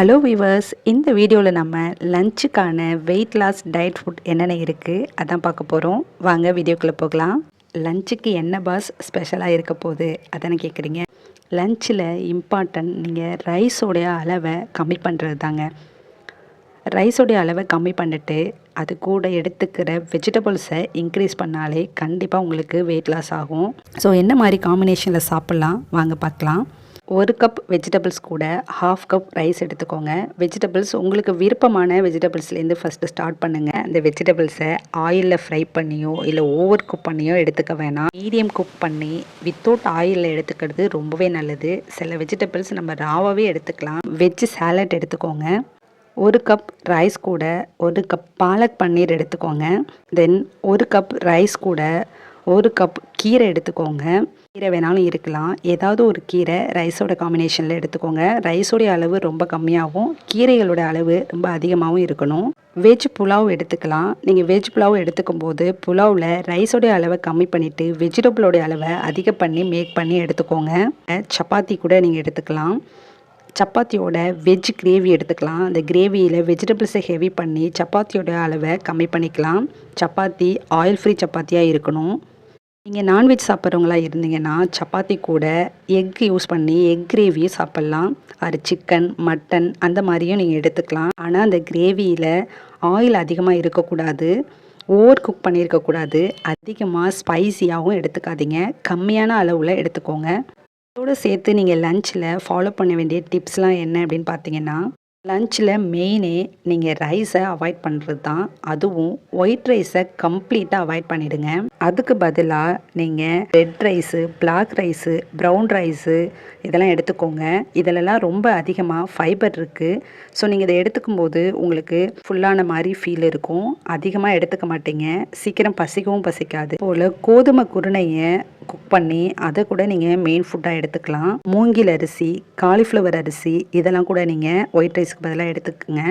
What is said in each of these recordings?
Hello viewers இந்த வீடியோவில் நம்ம லஞ்சுக்கான வெயிட் லாஸ் டயட் ஃபுட் என்னென்ன இருக்குது அதான் பார்க்க போகிறோம் வாங்க வீடியோக்குள்ளே போகலாம். லஞ்சுக்கு என்ன பாஸ் ஸ்பெஷலாக இருக்க போகுது அதானே கேட்குறீங்க லஞ்சில் இம்பார்ட்டன்ட் நீங்கள் ரைஸோடைய அளவை கம்மி பண்ணுறது தாங்க ரைஸோடைய அளவை கம்மி பண்ணிட்டு அது கூட எடுத்துக்கிற வெஜிடபிள்ஸை இன்க்ரீஸ் பண்ணாலே கண்டிப்பாக உங்களுக்கு வெயிட் லாஸ் ஆகும். ஸோ என்ன மாதிரி காம்பினேஷனில் சாப்பிட்லாம்? வாங்க பார்க்கலாம். ஒரு கப் வெஜிடபிள்ஸ் கூட ஹாஃப் கப் ரைஸ் எடுத்துக்கோங்க. வெஜிடபிள்ஸ் உங்களுக்கு விருப்பமான வெஜிடபிள்ஸ்லேருந்து ஃபஸ்ட்டு ஸ்டார்ட் பண்ணுங்கள் அந்த வெஜிடபிள்ஸை ஆயிலில் ஃப்ரை பண்ணியோ இல்லை ஓவர் குக் பண்ணியோ எடுத்துக்க வேணாம். மீடியம் குக் பண்ணி வித்தவுட் ஆயிலில் எடுத்துக்கிறது ரொம்பவே நல்லது. சில வெஜிடபிள்ஸ் நம்ம ராவாகவே எடுத்துக்கலாம். வெஜ் சாலட் எடுத்துக்கோங்க. ஒரு கப் ரைஸ் கூட ஒரு கப் பாலக் பன்னீர் எடுத்துக்கோங்க. தென் ஒரு கப் ரைஸ் கூட ஒரு கப் கீரை எடுத்துக்கோங்க. கீரை வேணாலும் இருக்கலாம். ஏதாவது ஒரு கீரை ரைஸோட காம்பினேஷனில் எடுத்துக்கோங்க. ரைஸோடைய அளவு ரொம்ப கம்மியாகவும் கீரைகளோட அளவு ரொம்ப அதிகமாகவும் இருக்கணும். வெஜ் புலாவ் எடுத்துக்கலாம். நீங்கள் வெஜ் புலாவ் எடுத்துக்கும் போது புலாவில் ரைஸோடைய அளவை கம்மி பண்ணிவிட்டு வெஜிடபிளோடைய அளவை அதிகம் பண்ணி மேக் பண்ணி எடுத்துக்கோங்க. சப்பாத்தி கூட நீங்கள் எடுத்துக்கலாம். சப்பாத்தியோட வெஜ் கிரேவி எடுத்துக்கலாம். அந்த கிரேவியில் வெஜிடபிள்ஸை ஹெவி பண்ணி சப்பாத்தியோட அளவை கம்மி பண்ணிக்கலாம். சப்பாத்தி ஆயில் ஃப்ரீ சப்பாத்தியாக இருக்கணும். நீங்கள் நான்வெஜ் சாப்பிட்றவங்களா இருந்தீங்கன்னா சப்பாத்தி கூட எக் யூஸ் பண்ணி எக் கிரேவியும் சாப்பிட்லாம். அது சிக்கன் மட்டன் அந்த மாதிரியும் நீங்கள் எடுத்துக்கலாம். ஆனால் அந்த கிரேவியில் ஆயில் அதிகமாக இருக்கக்கூடாது. ஓவர் குக் பண்ணியிருக்கக்கூடாது அதிகமாக ஸ்பைசியாகவும் எடுத்துக்காதீங்க. கம்மியான அளவில் எடுத்துக்கோங்க. இதோடு சேர்த்து நீங்கள் லஞ்சில் ஃபாலோ பண்ண வேண்டிய டிப்ஸ்லாம் என்ன அப்படின்னு பார்த்தீங்கன்னா லஞ்சில் மெயினே நீங்கள் ரைஸை அவாய்ட் பண்ணுறது தான் அதுவும் ஒயிட் ரைஸை கம்ப்ளீட்டாக அவாய்ட் பண்ணிவிடுங்க அதுக்கு பதிலாக நீங்கள் red rice black rice brown rice இதெல்லாம் எடுத்துக்கோங்க. இதிலெல்லாம் ரொம்ப அதிகமாக ஃபைபர் இருக்குது ஸோ நீங்கள் இதை எடுத்துக்கும் போது உங்களுக்கு ஃபுல்லான மாதிரி ஃபீல் இருக்கும். அதிகமாக எடுத்துக்க மாட்டீங்க. சீக்கிரம் பசிக்கவும் பசிக்காது. போல் கோதுமை குருணையை குக் பண்ணி அதை கூட நீங்கள் மெயின் ஃபுட்டாக எடுத்துக்கலாம். மூங்கில் அரிசி காலிஃப்ளவர் அரிசி இதெல்லாம் கூட நீங்கள் ஒயிட் ரைஸ் ரைஸ்க்கு பதிலாக எடுத்துக்கோங்க.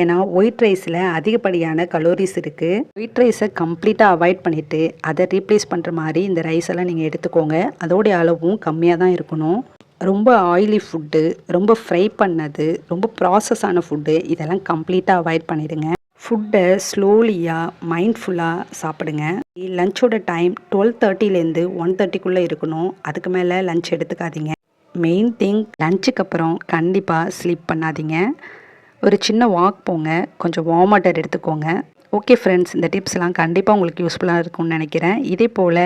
ஏன்னா ஒயிட் ரைஸில் அதிகப்படியான கலோரிஸ் இருக்குது ஒயிட் ரைஸை கம்ப்ளீட்டாக அவாய்ட் பண்ணிவிட்டு அதை ரீப்ளேஸ் பண்ணுற மாதிரி இந்த ரைஸ் எல்லாம் நீங்கள் எடுத்துக்கோங்க. அதோடைய அளவும் கம்மியாக தான் இருக்கணும். ரொம்ப ஆயிலி ஃபுட்டு ரொம்ப ஃப்ரை பண்ணது ரொம்ப ப்ராசஸ் ஆன ஃபுட்டு இதெல்லாம் கம்ப்ளீட்டாக அவாய்ட் பண்ணிடுங்க. ஃபுட்டை ஸ்லோலியாக மைண்ட்ஃபுல்லாக சாப்பிடுங்க. லஞ்சோட டைம் டுவெல் தேர்ட்டிலேருந்து ஒன் தேர்ட்டிக்குள்ளே இருக்கணும். அதுக்கு மேலே லஞ்ச் எடுத்துக்காதீங்க. மெயின் திங் லஞ்சுக்கு அப்புறம் கண்டிப்பாக ஸ்லீப் பண்ணாதீங்க. ஒரு சின்ன வாக் போங்க. கொஞ்சம் வார்ம் வாட்டர் எடுத்துக்கோங்க. ஓகே ஃப்ரெண்ட்ஸ் இந்த டிப்ஸ்லாம் கண்டிப்பாக உங்களுக்கு யூஸ்ஃபுல்லாக இருக்கும்னு நினைக்கிறேன். இதே போல்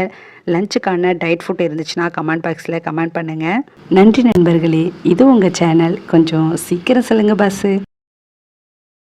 லஞ்சுக்கான டயட் ஃபுட் இருந்துச்சுன்னா கமெண்ட் பாக்ஸில் கமெண்ட் பண்ணுங்கள் நன்றி நண்பர்களே இது உங்கள் சேனல் கொஞ்சம் சீக்கிரம் சொல்லுங்கள் பஸ்ஸு